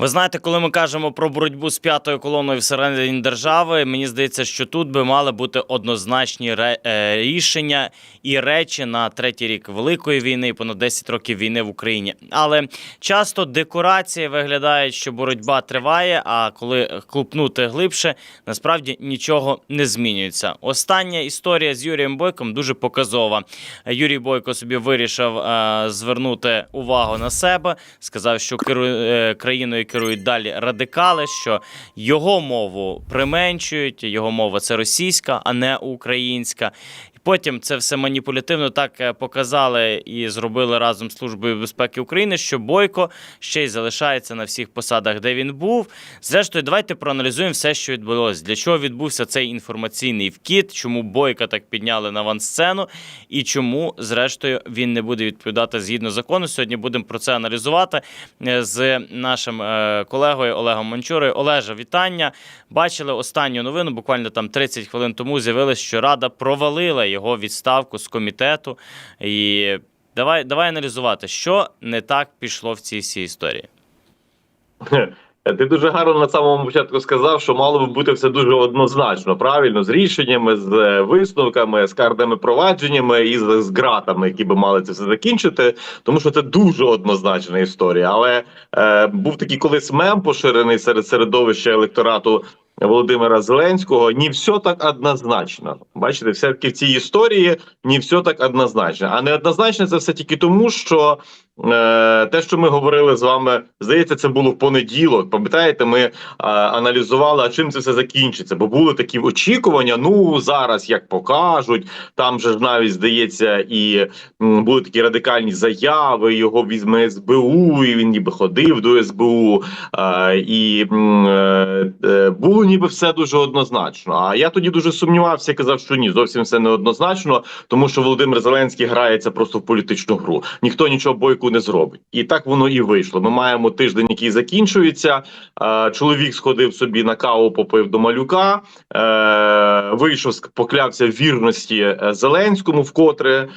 Ви знаєте, коли ми кажемо про боротьбу з п'ятою колоною всередині держави, мені здається, що тут би мали бути однозначні е, рішення і речі на третій рік великої війни понад 10 років війни в Україні. Але часто декорації виглядають, що боротьба триває. А коли клупнути глибше, насправді нічого не змінюється. Остання історія з Юрієм Бойком дуже показова. Юрій Бойко собі вирішив е, звернути увагу на себе, сказав, що е, країною керують далі радикали, що його мову применшують, його мова це російська, а не українська. Потім це все маніпулятивно так е, показали і зробили разом з Службою безпеки України, що Бойко ще й залишається на всіх посадах, де він був. Зрештою, давайте проаналізуємо все, що відбулося. Для чого відбувся цей інформаційний вкіт, чому Бойка так підняли на авансцену, і чому, зрештою, він не буде відповідати згідно закону. Сьогодні будемо про це аналізувати е, з нашим е, колегою Олегом Манчурою. Олеже, вітання. Бачили останню новину. Буквально там 30 хвилин тому з'явилось, що Рада провалила його відставку з комітету. І давай, давай аналізувати, що не так пішло в цій всій історії. Ти дуже гарно на самому початку сказав, що мало би бути все дуже однозначно, правильно, з рішеннями, з е, висновками, з карними провадженнями і з, з ґратами, які би мали це все закінчити, тому що це дуже однозначна історія. Але е, був такий колись мем поширений серед середовища електорату. Володимира Зеленського не все так однозначно. Бачите, все таки в цій історії не все так однозначно. А неоднозначно це все тільки тому, що е, те, що ми говорили з вами, здається, це було в понеділок. Пам'ятаєте, ми е, аналізували, а чим це все закінчиться. Бо були такі очікування. Ну зараз як покажуть, там же ж навіть здається, і м, були такі радикальні заяви. Його візьме СБУ, і він ніби ходив до СБУ. Е, і е, е, було ніби все дуже однозначно. А я тоді дуже сумнівався, казав, що ні, зовсім все не однозначно, тому що Володимир Зеленський грається просто в політичну гру. Ніхто нічого бойку не зробить. І так воно і вийшло. Ми маємо тиждень, який закінчується. Е, чоловік сходив собі на каву, попив до малюка, е, вийшов, поклявся вірності е, Зеленському вкотре.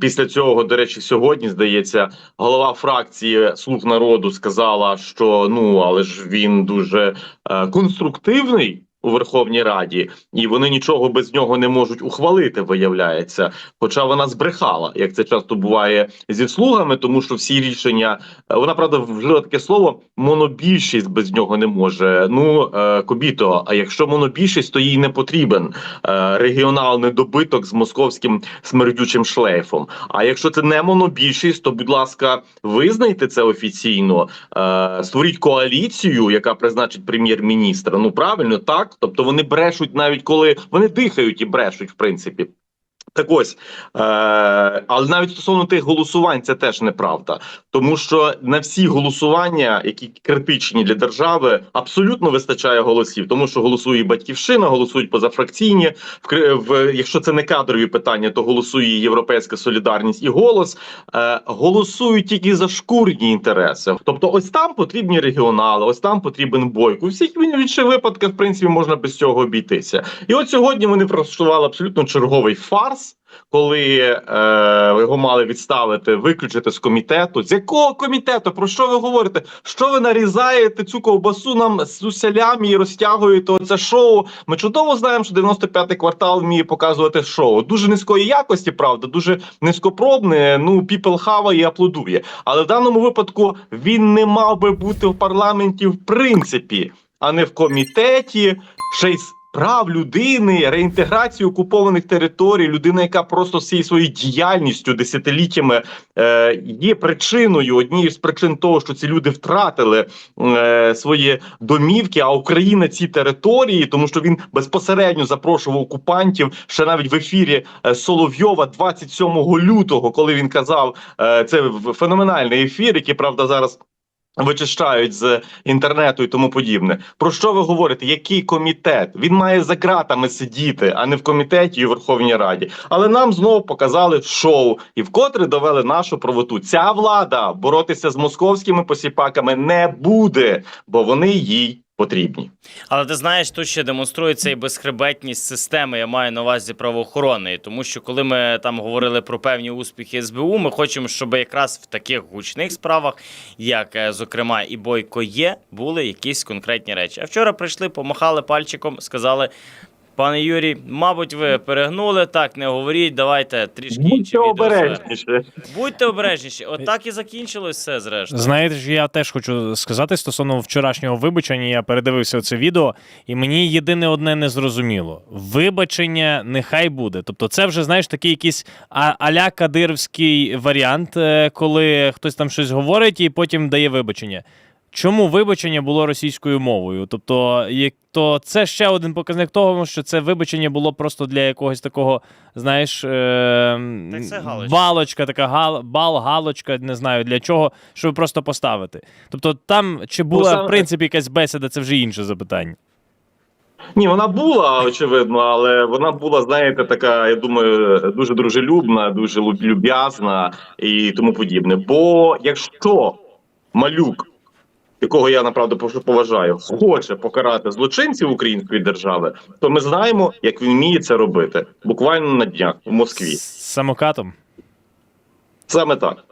Після цього, до речі, сьогодні здається, голова фракції Слуг народу сказала, що ну але ж він дуже е, конструктивний у Верховній Раді, і вони нічого без нього не можуть ухвалити, виявляється. Хоча вона збрехала, як це часто буває зі слугами, тому що всі рішення е, вона правда вжила таке слово монобільшість без нього не може. Ну е, кобіто, а якщо монобільшість, то їй не потрібен е, регіональний добиток з московським смердючим шлейфом. А якщо це не монобільшість, то будь ласка, визнайте це офіційно, створіть коаліцію, яка призначить прем'єр-міністра. Ну правильно, так. Тобто вони брешуть навіть коли вони дихають і брешуть, в принципі. Так ось, е, але навіть стосовно тих голосувань, це теж неправда, тому що на всі голосування, які критичні для держави, абсолютно вистачає голосів, тому що голосує батьківщина, голосують позафракційні. В, в якщо це не кадрові питання, то голосує Європейська солідарність і голос. Е, голосують тільки за шкурні інтереси. Тобто, ось там потрібні регіонали, ось там потрибен бойко. У всіх інших випадках, в принципі, можна без цього обійтися. І от сьогодні вони влаштували абсолютно черговий фарс. Коли е, його мали відставити, виключити з комітету. З якого комітету? Про що ви говорите? Що ви нарізаєте цю ковбасу нам з уселями і розтягуєте оце шоу? Ми чудово знаємо, що 95-й квартал вміє показувати шоу. Дуже низької якості, правда, дуже низькопробне. Ну, people хаває і аплодує. Але в даному випадку він не мав би бути в парламенті в принципі, а не в комітеті. Ще й з прав людини, реінтеграції окупованих територій, людина, яка просто всією своєю діяльністю десятиліттями е, є причиною однією з причин того, що ці люди втратили е, свої домівки, а Україна ці території, тому що він безпосередньо запрошував окупантів ще навіть в ефірі е, Соловйова 27 лютого, коли він казав, е, це феноменальний ефір, який правда зараз. Вичищають з інтернету і тому подібне. Про що ви говорите? Який комітет? Він має за ґратами сидіти, а не в комітеті і в Верховній Раді. Але нам знову показали шоу і вкотре довели нашу правоту. Ця влада боротися з московськими посіпаками не буде, бо вони їй потрібні. Але ти знаєш, тут ще демонструється і безхребетність системи. Я маю на увазі правоохоронної, тому що коли ми там говорили про певні успіхи СБУ, ми хочемо, щоб якраз в таких гучних справах, як е, зокрема і Бойко є, були якісь конкретні речі. А вчора прийшли, помахали пальчиком, сказали. Пане Юрій, мабуть, ви перегнули, так не говоріть, давайте трішки інші Будьте відео. обережніше. Будьте обережніші. От і закінчилось все, зрештою. Знаєте ж, я теж хочу сказати стосовно вчорашнього вибачення. Я передивився це відео, і мені єдине одне не зрозуміло: вибачення нехай буде. Тобто, це вже знаєш такий якийсь а- аля кадировський варіант, е, коли хтось там щось говорить і потім дає вибачення. Чому вибачення було російською мовою? Тобто, як то це ще один показник того, що це вибачення було просто для якогось такого, знаєш, е- це галочка. балочка, така гал, бал, галочка, не знаю для чого, щоб просто поставити. Тобто, там чи була саме- в принципі якась бесіда, це вже інше запитання. Ні, вона була очевидно, але вона була, знаєте, така, я думаю, дуже дружелюбна, дуже люб- люб'язна і тому подібне. Бо якщо малюк, якого я направду поважаю, хоче покарати злочинців української держави, то ми знаємо, як він вміє це робити буквально на днях в Москві. З самокатом. Саме так.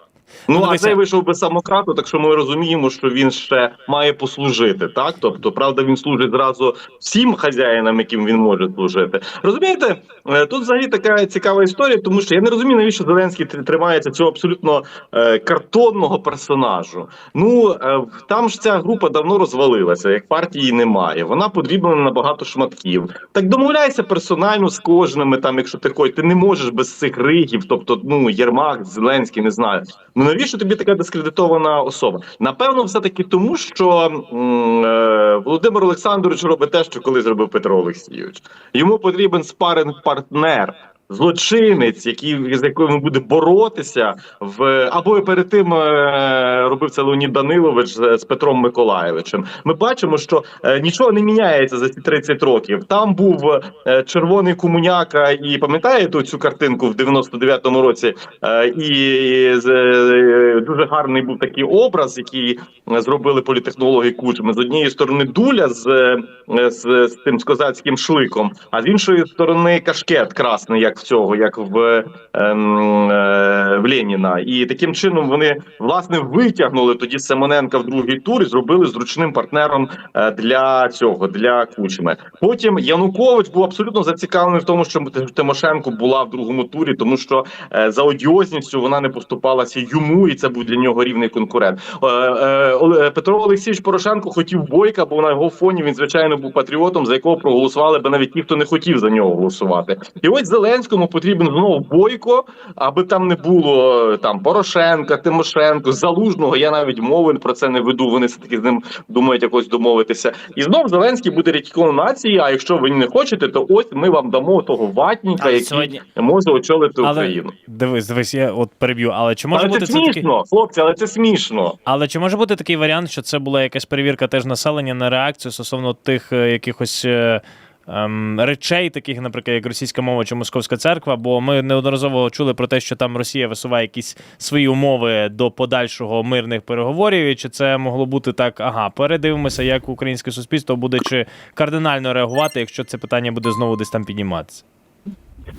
Ну, Ну, а цей вийшов без самокату, так що ми розуміємо, що він ще має послужити. Так, тобто, правда, він служить зразу всім хазяїнам, яким він може служити. Розумієте, Е, тут взагалі така цікава історія, тому що я не розумію, навіщо Зеленський тримається цього абсолютно е, картонного персонажу. Ну е, там ж ця група давно розвалилася, як партії немає. Вона подрібнена на багато шматків. Так домовляйся персонально з кожними, там, якщо ти хочеш, ти не можеш без цих ригів, тобто ну Єрмак, Зеленський, не знаю. Ну навіщо тобі така дискредитована особа? Напевно, все таки тому, що е, Володимир Олександрович робить те, що коли зробив Петро Олексійович. Йому потрібен спаринг партнер. Злочинець, який з яким він буде боротися в або перед тим е, робив це Леонід Данилович з, Петром Миколаєвичем. Ми бачимо, що е, нічого не міняється за ці 30 років. Там був е, червоний комуняка, і пам'ятаєте цю картинку в 99-му році. І дуже гарний був такий образ, який зробили політехнологи Кучми. З однієї сторони дуля з, з, з тим з козацьким шликом, а з іншої сторони кашкет красний, як в цього, як в, ем, е, в Леніна. І таким чином вони власне витягнули тоді Семененка в другий тур і зробили зручним партнером е, для цього, для Кучми. Потім Янукович був абсолютно зацікавлений в тому, щоб Тимошенко була в другому турі, тому що е, за одіозністю вона не поступалася йому, і це був для нього рівний конкурент. Е, е, Петро Олексійович Порошенко хотів бойка, бо на його фоні він звичайно був патріотом, за якого проголосували би навіть ті, хто не хотів за нього голосувати. І ось Зеленському потрібен знову бойко, аби там не було е, там Порошенка, Тимошенко, Залужного. Я навіть мови про це не веду. Вони все таки з ним думають якось домовитися. І знов Зеленський буде рятіком нації. А якщо ви не хочете, то ось ми вам дамо того ватніка, який сьогодні- може очолити Але Україну. дивись, дивись, я от переб'ю. Але чи може Але бути це це такий... хлопці, але це смішно. Але чи може бути такий варіант, що це була якась перевірка теж населення на реакцію стосовно тих е, якихось е, речей, таких, наприклад, як російська мова чи московська церква? Бо ми неодноразово чули про те, що там Росія висуває якісь свої умови до подальшого мирних переговорів. І чи це могло бути так? Ага, передивимося, як українське суспільство буде чи кардинально реагувати, якщо це питання буде знову десь там підніматися.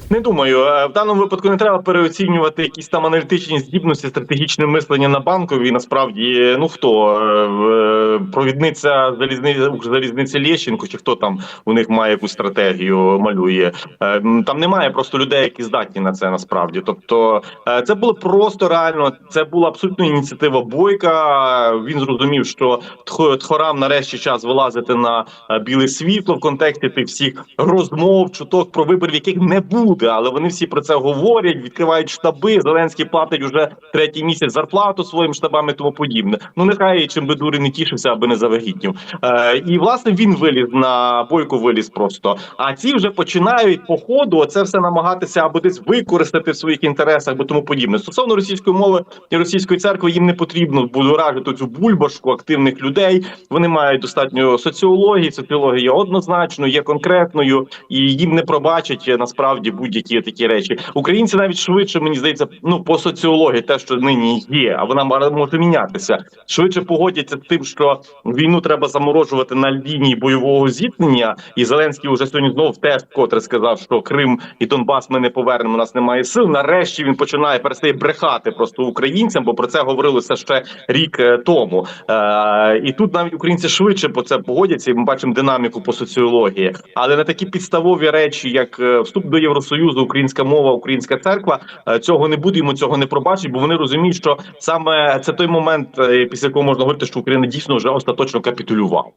Не думаю, Е, в даному випадку не треба переоцінювати якісь там аналітичні здібності, стратегічне мислення на банковій. Насправді, ну хто е, провідниця залізниці залізниці Лєщенко, чи хто там у них має якусь стратегію, малює. Е, Там немає просто людей, які здатні на це насправді. Тобто, е, це було просто реально. Це була абсолютно ініціатива бойка. Він зрозумів, що тхо- тхорам нарешті час вилазити на е, біле світло в контексті тих всіх розмов, чуток про виборів, яких не буде, але вони всі про це говорять, відкривають штаби. Зеленський платить уже третій місяць зарплату своїм штабам і тому подібне. Ну нехай чим би дури не тішився, аби не завагітнів. Е, і власне він виліз на бойку, виліз просто. А ці вже починають по ходу оце все намагатися або десь використати в своїх інтересах, або тому подібне. Стосовно російської мови і російської церкви, їм не потрібно будоражити цю бульбашку активних людей. Вони мають достатньо соціології. Соціологія однозначно є конкретною, і їм не пробачать е, насправді насправді будь-які такі речі. Українці навіть швидше, мені здається, ну по соціології, те, що нині є, а вона може мінятися. Швидше погодяться з тим, що війну треба заморожувати на лінії бойового зіткнення. І Зеленський вже сьогодні знов теж вкотре сказав, що Крим і Донбас ми не повернемо. У нас немає сил. Нарешті він починає перестає брехати просто українцям, бо про це говорилося ще рік е, тому. Е, і тут навіть українці швидше по це погодяться, і ми бачимо динаміку по соціології. Але на такі підставові речі, як е, вступ до Євросоюзу, українська мова, українська церква, е, цього не буде. Йому цього не пробачить, бо вони розуміють, що саме це той момент, е, після якого можна говорити, що Україна дійсно вже остаточно капітулювала.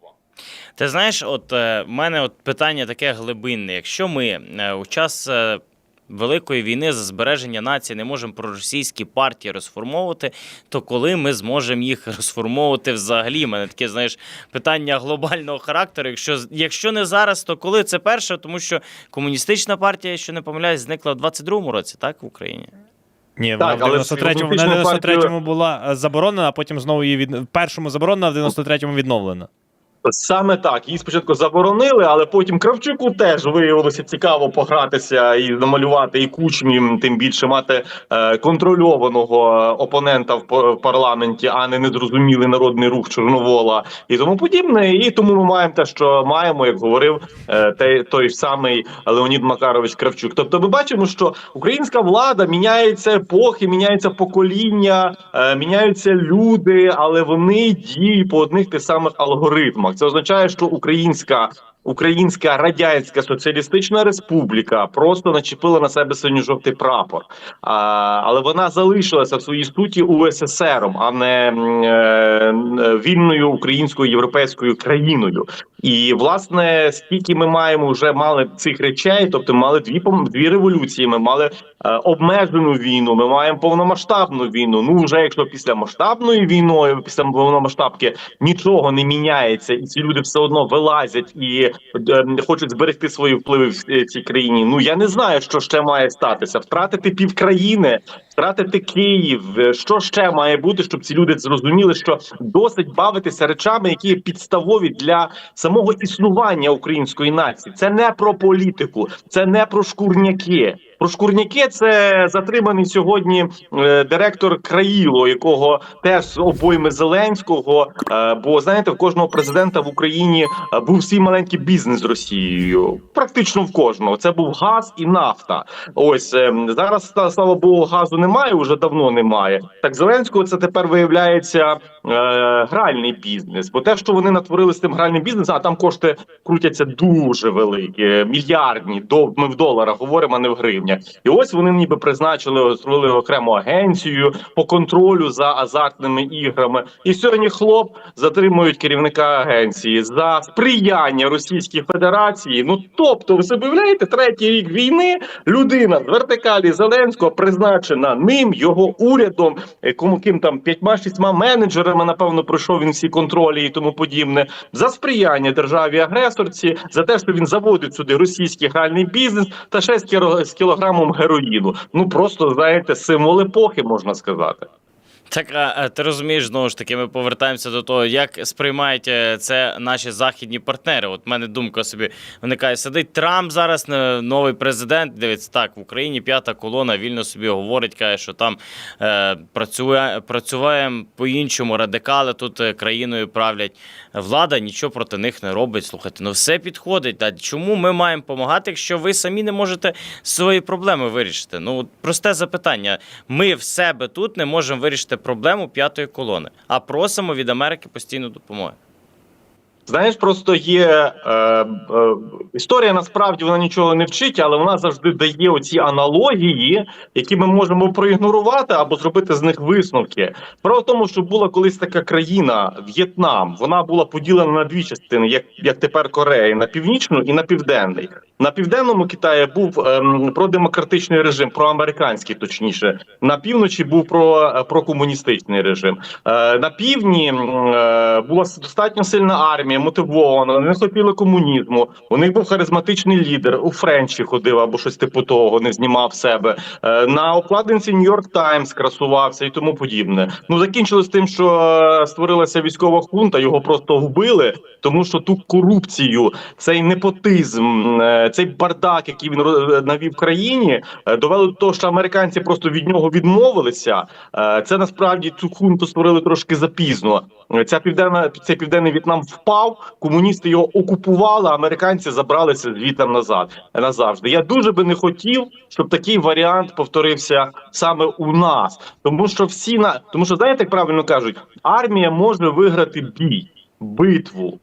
Ти знаєш, от е, в мене от питання таке глибинне. Якщо ми у час великої війни за збереження нації не можемо проросійські партії розформовувати, то коли ми зможемо їх розформовувати взагалі? У мене таке, знаєш, питання глобального характеру. Якщо, якщо не зараз, то коли це перше? Тому що комуністична партія, якщо не помиляюсь, зникла в 22-му році, так, в Україні? Ні, вона Так, в 93-му, вона 93-му була е, заборонена, а потім знову її від... в першому заборонена, а в 93-му відновлена. Саме так її спочатку заборонили, але потім Кравчуку теж виявилося цікаво погратися і намалювати і кучмі, тим більше мати е, контрольованого опонента в, парламенті, а не незрозумілий народний рух Чорновола і тому подібне. І тому ми маємо те, що маємо, як говорив е, той, той самий Леонід Макарович Кравчук. Тобто, ми бачимо, що українська влада міняється епохи, міняється покоління, е, міняються люди, але вони діють по одних тих самих алгоритмах. Це означає, що українська. Українська радянська соціалістична республіка просто начепила на себе синьо-жовтий прапор, а, але вона залишилася в своїй суті УССРом, а не е, вільною українською європейською країною. І власне, скільки ми маємо вже мали цих речей, тобто мали дві дві революції. Ми мали е, обмежену війну. Ми маємо повномасштабну війну. Ну вже якщо після масштабної війни, після повномасштабки нічого не міняється, і ці люди все одно вилазять і е, хочуть зберегти свої впливи в е, цій країні. Ну я не знаю, що ще має статися. Втратити півкраїни, втратити Київ. Е, Що ще має бути, щоб ці люди зрозуміли, що досить бавитися речами, які є підставові для самого існування української нації. Це не про політику, це не про шкурняки. Про шкурняки це затриманий сьогодні е, директор Країло, якого теж обойми Зеленського. Е, бо знаєте, в кожного президента в Україні е, був свій маленький бізнес з Росією. Практично в кожного це був газ і нафта. Ось е, зараз слава Богу, газу немає, вже давно немає. Так Зеленського це тепер виявляється е, гральний бізнес. Бо те, що вони натворили з тим гральним бізнесом, а там кошти крутяться дуже великі, е, мільярдні. До ми в доларах говоримо, а не в гривнях. І ось вони ніби призначили, зробили окрему агенцію по контролю за азартними іграми. І сьогодні хлоп затримують керівника агенції за сприяння Російській Федерації. Ну тобто, ви собі уявляєте, третій рік війни людина з вертикалі Зеленського призначена ним, його урядом, е, кому ким там п'ятьма шістьма менеджерами, напевно, пройшов він всі контролі і тому подібне, за сприяння державі агресорці, за те, що він заводить сюди російський гральний бізнес та ще з з кілограмом героїну. Ну просто знаєте, символ епохи можна сказати. Так, а, ти розумієш, знову ж таки, ми повертаємося до того, як сприймають е, це наші західні партнери. От в мене думка собі виникає: сидить Трамп зараз, е, новий президент. Дивиться, так, в Україні п'ята колона вільно собі говорить, каже, що там е, працює, працюємо по-іншому, радикали тут е, країною правлять. Влада нічого проти них не робить. Слухайте, ну все підходить. А чому ми маємо допомагати, якщо ви самі не можете свої проблеми вирішити? Ну, просте запитання. Ми в себе тут не можемо вирішити проблему п'ятої колони, а просимо від Америки постійно допомоги. Знаєш, просто є е, е, історія. Насправді вона нічого не вчить, але вона завжди дає оці аналогії, які ми можемо проігнорувати або зробити з них висновки. В тому, що була колись така країна В'єтнам. Вона була поділена на дві частини, як, як тепер Корея, на північну і на південний. На південному Китаї був ем, продемократичний режим, проамериканський, точніше. На півночі був про, е, прокомуністичний режим. Е, на півдні е, була достатньо сильна армія. Армія мотивована, не хотіли комунізму. У них був харизматичний лідер. У Френчі ходив або щось типу того, не знімав себе. Е, На обкладинці Нью-Йорк Таймс красувався і тому подібне. Ну закінчилось тим, що е, створилася військова хунта, його просто вбили, тому що ту корупцію, цей непотизм, е, цей бардак, який він навів в країні, довели до того, що американці просто від нього відмовилися. Це насправді цю хунту створили трошки запізно. Ця південна цей південний В'єтнам впав. Комуністи його окупували, американці забралися звідти назад назавжди. Я дуже би не хотів, щоб такий варіант повторився саме у нас, тому що всі на тому, що знаєте, як правильно кажуть, армія може виграти бій, битву.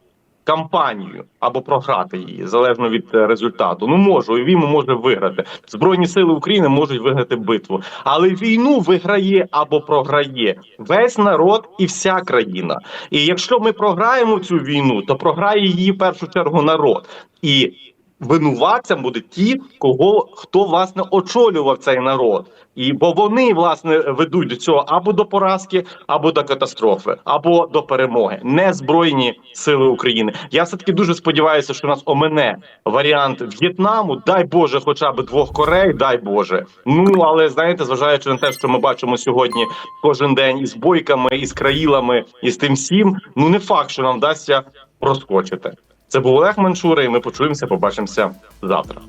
Кампанію або програти її залежно від е, результату. Ну може він може виграти. Збройні сили України можуть виграти битву, але війну виграє або програє весь народ і вся країна. І якщо ми програємо цю війну, то програє її в першу чергу народ. І винуватцям будуть ті, кого хто власне очолював цей народ. І бо вони власне ведуть до цього або до поразки, або до катастрофи, або до перемоги, не збройні сили України. Я все таки дуже сподіваюся, що нас омине варіант В'єтнаму. Дай Боже, хоча б двох Корей, дай Боже. Ну але знаєте, зважаючи на те, що ми бачимо сьогодні кожен день із бойками, із країлами, і з тим всім, ну не факт, що нам вдасться проскочити. Це був Олег Манчура, і ми почуємося, побачимося завтра.